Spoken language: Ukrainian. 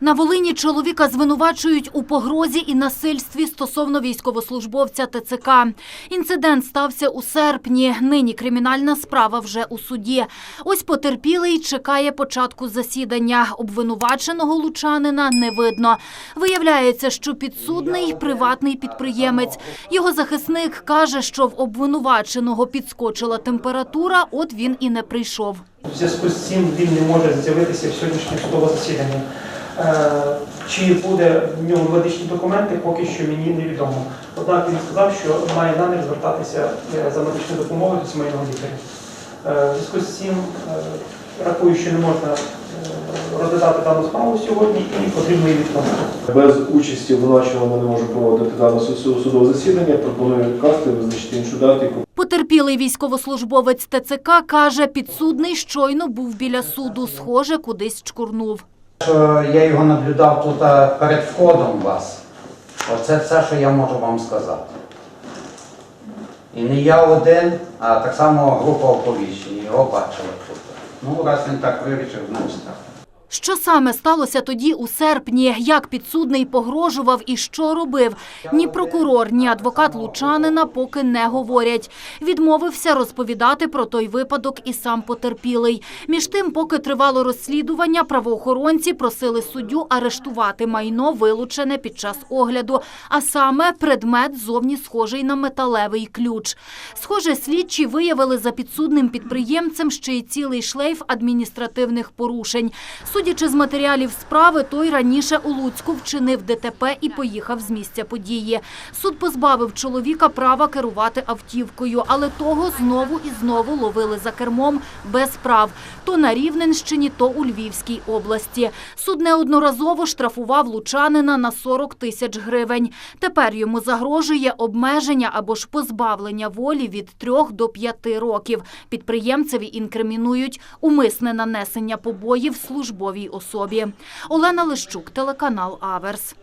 На Волині чоловіка звинувачують у погрозі і насильстві стосовно військовослужбовця ТЦК. Інцидент стався у серпні. Нині кримінальна справа вже у суді. Ось потерпілий чекає початку засідання. Обвинуваченого лучанина не видно. Виявляється, що підсудний приватний підприємець. Його захисник каже, що в обвинуваченого підскочила температура, от він і не прийшов. В зв'язку з цим він не може з'явитися в сьогоднішнє судове засідання. Е, Чи буде в нього медичні документи, поки що мені невідомо. Однак він сказав, що має намір звертатися е, за медичною допомогою до сімейного лікаря. Е, В зв'язку з цим рахую, що не можна розглядати дану справу сьогодні і потрібно її відкласти. Без участі обвинуваченого ми не можемо проводити дане судове засідання. Пропоную касти визначити іншу дату, Потерпілий військовослужбовець ТЦК каже, підсудний щойно був біля суду, схоже, кудись чкурнув. Що я його наблюдав тут перед входом у вас. Оце все, що я можу вам сказати. І не я один, а так само група оповіщення. Його бачили тут. Ну, раз він так вирішив, значить так. Що саме сталося тоді у серпні? Як підсудний погрожував і що робив? Ні прокурор, ні адвокат Лучанина поки не говорять. Відмовився розповідати про той випадок і сам потерпілий. Між тим, поки тривало розслідування, правоохоронці просили суддю арештувати майно, вилучене під час огляду, а саме предмет зовні схожий на металевий ключ. Схоже, слідчі виявили за підсудним підприємцем ще й цілий шлейф адміністративних порушень. Судячи з матеріалів справи, той раніше у Луцьку вчинив ДТП і поїхав з місця події. Суд позбавив чоловіка права керувати автівкою, але того знову і знову ловили за кермом без прав. То на Рівненщині, то у Львівській області. Суд неодноразово штрафував лучанина на 40 тисяч гривень. Тепер йому загрожує обмеження або ж позбавлення волі від 3 до 5 років. Підприємцеві інкримінують умисне нанесення побоїв службовій особі. Олена Лищук, телеканал Аверс.